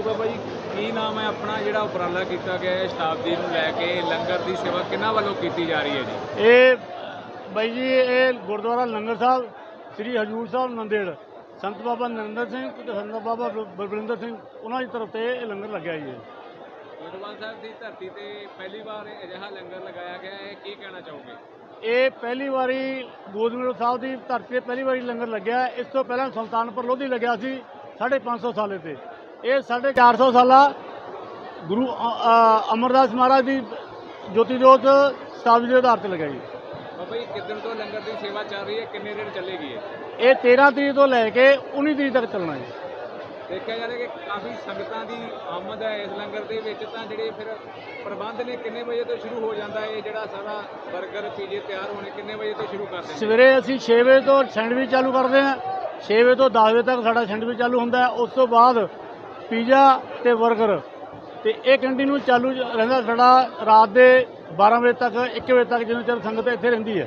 ਹਾਂਜੀ ਬਾਬਾ ਜੀ ਕੀ ਨਾਮ ਹੈ ਆਪਣਾ ਜਿਹੜਾ ਉਪਰਾਲਾ ਕੀਤਾ ਗਿਆ ਹੈ ਸ਼ਤਾਬਦੀ ਨੂੰ ਲੈ ਕੇ ਲੰਗਰ ਦੀ ਸੇਵਾ ਕਿਹਨਾਂ ਵੱਲੋਂ ਕੀਤੀ ਜਾ ਰਹੀ ਹੈ ਜੀ? ਇਹ ਬਾਈ ਜੀ ਇਹ ਗੁਰਦੁਆਰਾ ਲੰਗਰ ਸਾਹਿਬ ਸ੍ਰੀ ਹਜੂਰ ਸਾਹਿਬ ਨੰਦੇੜ। ਸੰਤ ਬਾਬਾ ਨਰਿੰਦਰ ਸਿੰਘ ਤੇ ਸੰਤ ਬਾਬਾ ਬਲਵਿੰਦਰ ਸਿੰਘ ਉਹਨਾਂ ਦੀ ਤਰਫ ਤੇ ਇਹ ਲੰਗਰ ਲੱਗਿਆ ਜੀ। ਗੋਇੰਦਵਾਲ ਸਾਹਿਬ ਦੀ ਧਰਤੀ ਤੇ ਪਹਿਲੀ ਵਾਰ ਅਜਿਹਾ ਲੰਗਰ ਲਗਾਇਆ ਗਿਆ ਹੈ ਕੀ ਕਹਿਣਾ ਚਾਹੋਗੇ? ਇਹ ਪਹਿਲੀ ਵਾਰੀ ਗੋਦਮੇਲ ਸਾਹਿਬ ਦੀ ਧਰਤੀ ਤੇ ਪਹਿਲੀ ਵਾਰੀ ਲੰਗਰ ਲੱਗਿਆ ਇਸ ਤੋਂ ਪਹਿਲਾਂ ਸੁਲਤਾਨਪੁਰ ਲੋਧੀ ਲੱਗਿਆ ਸੀ 550 ਸਾਲੇ ਤੇ। ਇਹ 450 ਸਾਲਾ ਗੁਰੂ ਅਮਰਦਾਸ ਮਹਾਰਾਜ ਦੀ ਜੋਤੀ ਜੋਤ ਸਤਾਬਦੀ ਦੇ ਆਧਾਰ ਤੇ ਲਗਾਈ। ਬਾਬਾ ਜੀ ਕਿੱਦਣ ਤੋਂ ਲੰਗਰ ਦੀ ਸੇਵਾ ਚੱਲ ਰਹੀ ਹੈ? ਕਿੰਨੇ ਦਿਨ ਚੱਲੇਗੀ ਇਹ? ਇਹ 13 ਤਰੀਕ ਤੋਂ ਲੈ ਕੇ 19 ਤਰੀਕ ਤੱਕ ਚੱਲਣਾ ਜੀ। ਦੇਖਿਆ ਜਾ ਰਿਹਾ ਕਿ ਕਾਫੀ ਸੰਗਤਾਂ ਦੀ ਆਮਦ ਹੈ ਇਸ ਲੰਗਰ ਦੇ ਵਿੱਚ ਤਾਂ ਜਿਹੜੇ ਫਿਰ ਪ੍ਰਬੰਧ ਨੇ ਕਿੰਨੇ ਵਜੇ ਤੋਂ ਸ਼ੁਰੂ ਹੋ ਜਾਂਦਾ ਹੈ? ਜਿਹੜਾ ਸਾਰਾ 버ਗਰ ਪੀਜੇ ਤਿਆਰ ਹੋਣੇ ਕਿੰਨੇ ਵਜੇ ਤੋਂ ਸ਼ੁਰੂ ਕਰਦੇ ਸਵੇਰੇ ਅਸੀਂ 6 ਵਜੇ ਤੋਂ ਸੈਂਡਵਿਚ ਚਾਲੂ ਕਰਦੇ ਹਾਂ 6 ਵਜੇ ਤੋਂ 10 ਵਜੇ ਤੱਕ ਸਾਡਾ ਸੈਂਡਵਿਚ ਚਾਲੂ ਹੁੰਦਾ ਹੈ। ਉਸ ਤੋਂ ਬਾਅਦ ਪੀਜ਼ਾ ਤੇ 버ਗਰ ਤੇ ਇਹ ਕੰਟੀਨਿਊ ਚਾਲੂ ਰਹਿੰਦਾ ਸਾਡਾ ਰਾਤ ਦੇ 12 ਵਜੇ ਤੱਕ 1 ਵਜੇ ਤੱਕ ਜਿੰਨਾ ਚਿਰ ਸੰਗਤ ਇੱਥੇ ਰਹਿੰਦੀ ਹੈ।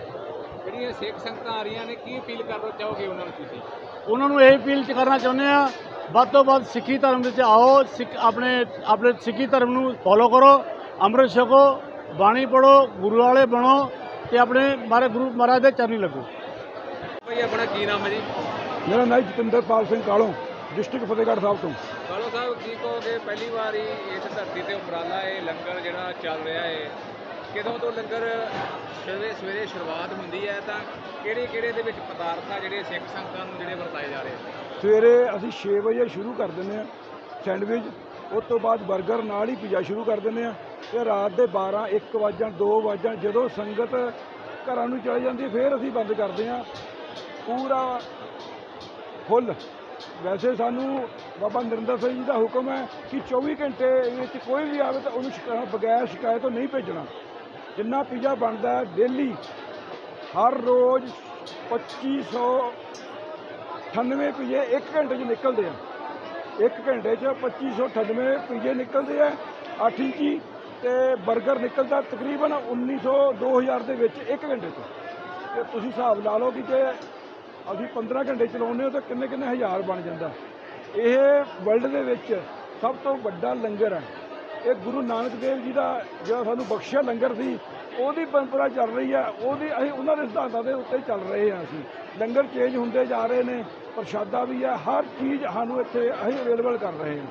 ਜਿਹੜੀਆਂ ਸਿੱਖ ਸੰਗਤਾਂ ਆ ਰਹੀਆਂ ਨੇ ਕੀ ਅਪੀਲ ਕਰਨਾ ਚਾਹੋਗੇ ਉਹਨਾਂ ਨੂੰ ਤੁਸੀਂ? ਉਹਨਾਂ ਨੂੰ ਇਹ ਅਪੀਲ ਕਰਨਾ ਚਾਹੁੰਦੇ ਆ ਵੱਧ ਤੋਂ ਵੱਧ ਸਿੱਖੀ ਧਰਮ ਵਿੱਚ ਆਓ ਸਿੱਖ ਆਪਣੇ ਆਪਣੇ ਸਿੱਖੀ ਧਰਮ ਨੂੰ ਫੋਲੋ ਕਰੋ ਅੰਮ੍ਰਿਤ ਛਕੋ ਬਾਣੀ ਪੜੋ ਗੁਰੂ ਵਾਲੇ ਬਣੋ ਤੇ ਆਪਣੇ ਮਾਰੇ ਗੁਰੂ ਮਹਾਰਾਜ ਦੇ ਚਰਨੀ ਲੱਗੋ। ਭਾਈ ਆਪਣਾ ਕੀ ਨਾਮ ਹੈ ਜੀ? ਮੇਰਾ ਨਾਮ ਜਤਿੰਦਰਪਾਲ ਸਿੰਘ ਕਾਲੋਂ ਡਿਸਟ੍ਰਿਕਟ ਫਤਿਹਗੜ੍ਹ ਸਾਹਿਬ ਤੋਂ। ਕਾਲੋ ਸਾਹਿਬ ਕੀ ਕਹੋਗੇ? ਪਹਿਲੀ ਵਾਰੀ ਇਸ ਧਰਤੀ ਤੇ ਉਪਰਾਲਾ ਇਹ ਲੰਗਰ ਜਿਹੜਾ ਚੱਲ ਰਿਹਾ ਹੈ। ਕਿਦੋਂ ਤੋਂ ਲੰਗਰ ਸਵੇਰੇ ਸਵੇਰੇ ਸ਼ੁਰੂਆਤ ਹੁੰਦੀ ਹੈ? ਤਾਂ ਕਿਹੜੇ ਕਿਹੜੇ ਦੇ ਵਿੱਚ ਪਦਾਰਥਾਂ ਜਿਹੜੇ ਸਿੱਖ ਸੰਗਤਾਂ ਨੂੰ ਜਿਹੜੇ ਵਰਤਾਏ ਜਾ ਰਹੇ? ਆ ਸਵੇਰੇ ਅਸੀਂ 6 ਵਜੇ ਸ਼ੁਰੂ ਕਰ ਦਿੰਦੇ ਹਾਂ ਸੈਂਡਵਿਚ ਉਸ ਤੋਂ ਬਾਅਦ 버ਗਰ ਨਾਲ ਹੀ ਪੀਜ਼ਾ ਸ਼ੁਰੂ ਕਰ ਦਿੰਦੇ ਹਾਂ ਤੇ ਰਾਤ ਦੇ 12 1 ਵਜਣ 2 ਵਜਣ ਜਦੋਂ ਸੰਗਤ ਘਰਾਂ ਨੂੰ ਚਲੀ ਜਾਂਦੀ ਹੈ, ਫਿਰ ਅਸੀਂ ਬੰਦ ਕਰਦੇ ਹਾਂ। ਪੂਰਾ ਫੁੱਲ। ਵੈਸੇ ਸਾਨੂੰ ਬਾਬਾ ਨਰਿੰਦਰ ਸਿੰਘ ਜੀ ਦਾ ਹੁਕਮ ਹੈ ਕਿ 24 ਘੰਟੇ ਵਿੱਚ ਕੋਈ ਵੀ ਆਵੇ ਤਾਂ ਉਹਨੂੰ ਸ਼ਿਕਾ- ਬਗੈਰ ਸ਼ਿਕਾਇਤ ਤੋਂ ਨਹੀਂ ਭੇਜਣਾ। ਜਿੰਨਾ ਪੀਜ਼ਾ ਬਣਦਾ ਡੇਲੀ, ਹਰ ਰੋਜ਼ 2598 ਪੀਜੇ 1 ਘੰਟੇ 'ਚ ਨਿਕਲਦੇ ਆ। 1 ਘੰਟੇ 'ਚ 2598 ਪੀਜੇ ਨਿਕਲਦੇ ਆ 8 ਇੰਚੀ ਤੇ 버ਗਰ ਨਿਕਲਦਾ ਤਕਰੀਬਨ 1900 2000 ਦੇ ਵਿੱਚ 1 ਘੰਟੇ 'ਚ। ਤੇ ਤੁਸੀਂ ਹਿਸਾਬ ਲਾ ਲਓ ਕਿ ਜੇ ਅਸੀਂ 15 ਘੰਟੇ ਚਲਾਉਂਦੇ ਹਾਂ ਤਾਂ ਕਿੰਨੇ ਕਿੰਨੇ ਹਜ਼ਾਰ ਬਣ ਜਾਂਦਾ। ਇਹ ਵਰਲਡ ਦੇ ਵਿੱਚ ਸਭ ਤੋਂ ਵੱਡਾ ਲੰਗਰ ਹੈ। ਇਹ ਗੁਰੂ ਨਾਨਕ ਦੇਵ ਜੀ ਦਾ ਜਿਹੜਾ ਸਾਨੂੰ ਬਖਸ਼ਿਆ ਲੰਗਰ ਸੀ, ਉਹਦੀ ਪਰੰਪਰਾ ਚੱਲ ਰਹੀ ਹੈ। ਉਹਦੀ ਅਸੀਂ ਉਹਨਾਂ ਦੇ ਸਿਧਾਂਤਾਂ ਦੇ ਉੱਤੇ ਚੱਲ ਰਹੇ ਹਾਂ ਅਸੀਂ। ਲੰਗਰ ਚੇਂਜ ਹੁੰਦੇ ਜਾ ਰਹੇ ਨੇ, ਪ੍ਰਸ਼ਾਦਾ ਵੀ ਹੈ, ਹਰ ਚੀਜ਼ ਸਾਨੂੰ ਇੱਥੇ ਅਸੀਂ ਅਵੇਲੇਬਲ ਕਰ ਰਹੇ ਹਾਂ।